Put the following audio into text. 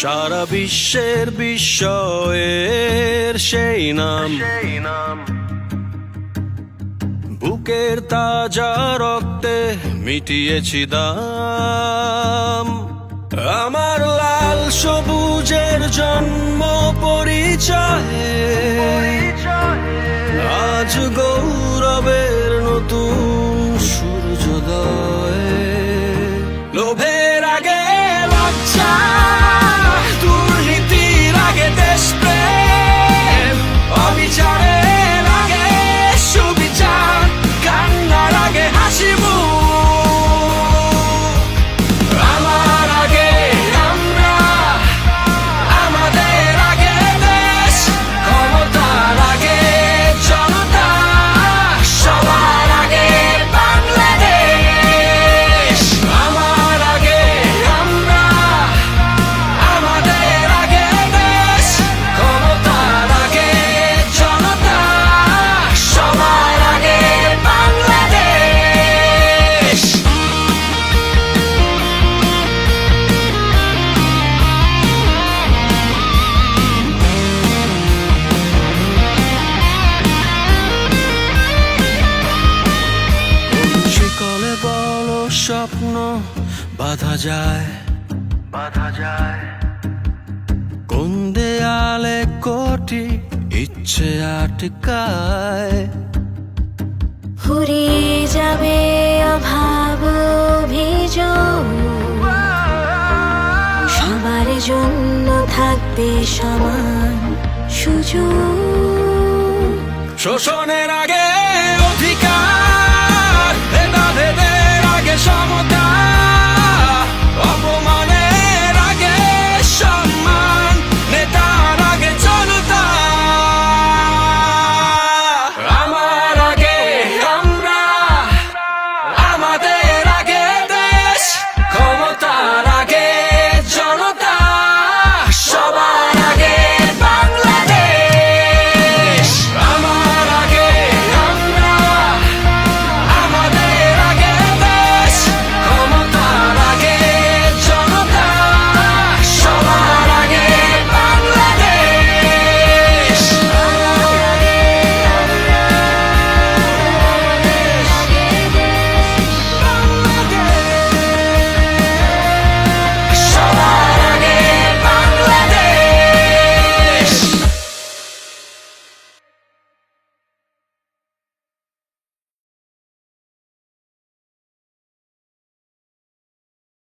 সারা বিশ্বের বিস্ময়ের সেই নাম। বুকের তাজা রক্তে মিটিয়েছি দাম। আমার লাল সবুজের জন্ম পরিচয়ে। আজ গৌরবের নতুন সূর্যোদয়। লোভের আগে লজ্জা বলো স্বপ্ন বাধা যায়। বাধা যায়। কোন দেয়ালে কোটি ইচ্ছে আটকায়? ফুরিয়ে যাবে অভাব অভিযোগ। সবার জন্য থাকবে সমান সুযোগ। শোষণের আগে